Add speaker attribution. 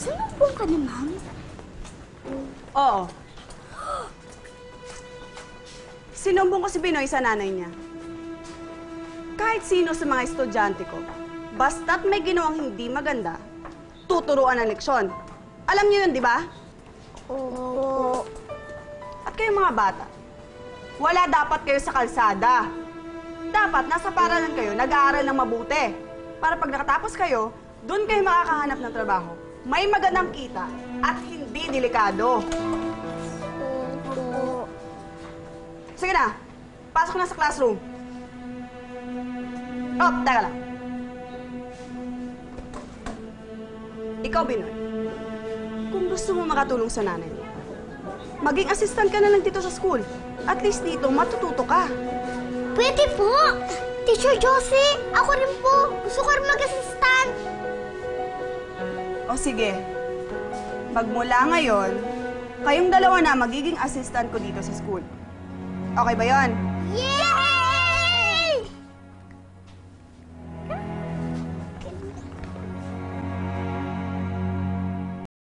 Speaker 1: Sinumbong ka ni ma'am?
Speaker 2: Oo. Sinumbong ko si Binoy sa nanay niya. Kahit sino sa mga estudyante ko, basta't may ginawang hindi maganda, tuturuan ng leksyon. Alam niyo yun, di ba?
Speaker 1: Oo.
Speaker 2: At kayo mga bata, wala dapat kayo sa kalsada. Dapat nasa paralan kayo, nag-aaral ng mabuti. Para pag nakatapos kayo, doon kayo makakahanap ng trabaho. May magandang kita at hindi delikado. Sige na, pasok na sa classroom. Oh, teka lang. Ikaw, Binoy, kung gusto mo makatulong sa nanay mo, maging assistant ka na lang dito sa school. At least dito, matututo ka.
Speaker 1: Pwede po! Teacher Josie, ako rin po. Gusto ko rin mag-assistant.
Speaker 2: O sige, magmula ngayon, kayong dalawa na magiging assistant ko dito sa school. Okay ba yon?